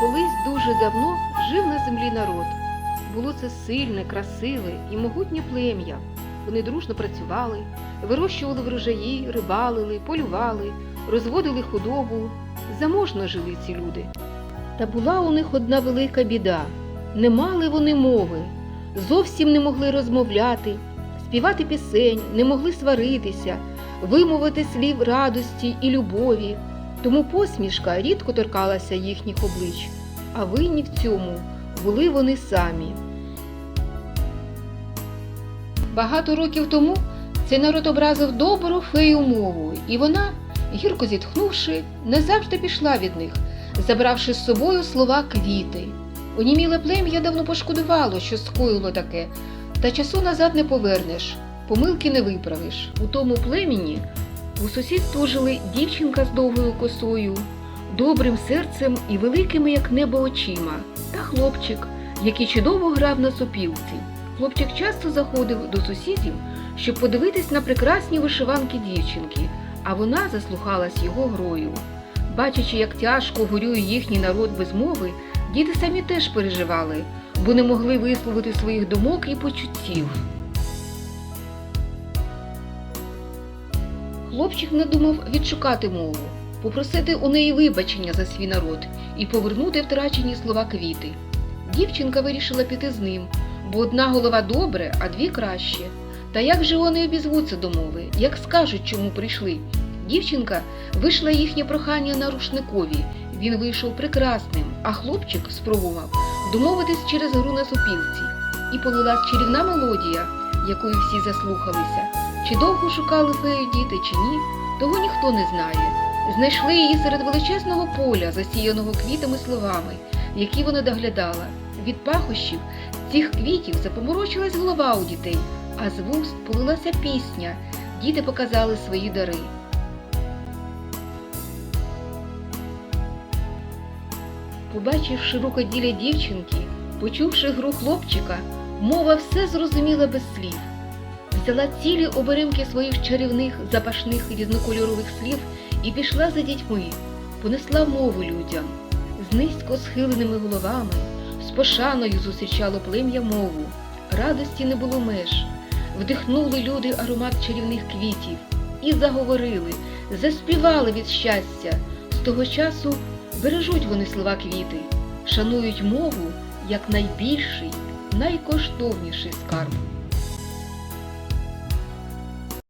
Дуже давно жив на землі народ. Було це сильне, красиве і могутнє плем'я. Вони дружно працювали, вирощували врожаї, рибалили, полювали, розводили худобу. Заможно жили ці люди. Та була у них одна велика біда. Не мали вони мови, зовсім не могли розмовляти, співати пісень, не могли сваритися, вимовити слів радості і любові. Тому посмішка рідко торкалася їхніх облич, а винні в цьому були вони самі. Багато років тому цей народ образив добру фею мову, і вона, гірко зітхнувши, не завжди пішла від них, забравши з собою слова квіти. Оніміле плем'я давно пошкодувало, що скоїло таке, та часу назад не повернеш, помилки не виправиш. У тому племені у сусідству жили дівчинка з довгою косою, добрим серцем і великими, як небо, очима, та хлопчик, який чудово грав на сопілці. Хлопчик часто заходив до сусідів, щоб подивитись на прекрасні вишиванки дівчинки, а вона заслухалась його грою. Бачачи, як тяжко горює їхній народ без мови, діти самі теж переживали, бо не могли висловити своїх думок і почуттів. Хлопчик надумав відшукати мову, попросити у неї вибачення за свій народ і повернути втрачені слова квіти. Дівчинка вирішила піти з ним, бо одна голова добре, а дві краще. Та як же вони обізвуться до мови, як скажуть, чому прийшли? Дівчинка вийшла їхнє прохання на рушникові. Він вийшов прекрасним, а хлопчик спробував домовитись через гру на сопілці. І полилась чарівна мелодія, якою всі заслухалися. Чи довго шукали фею діти, чи ні, того ніхто не знає. Знайшли її серед величезного поля, засіяного квітами словами, які вона доглядала. Від пахощів цих квітів запоморочилась голова у дітей, а з вуст полилася пісня. Діти показали свої дари. Побачивши рукоділля дівчинки, почувши гру хлопчика, мова все зрозуміла без слів. Взяла цілі оберемки своїх чарівних запашних різнокольорових слів і пішла за дітьми, понесла мову людям. З низько схиленими головами, з пошаною зустрічало плем'я мову. Радості не було меж. Вдихнули люди аромат чарівних квітів і заговорили, заспівали від щастя. З того часу бережуть вони слова квіти, шанують мову як найбільший, найкоштовніший скарб.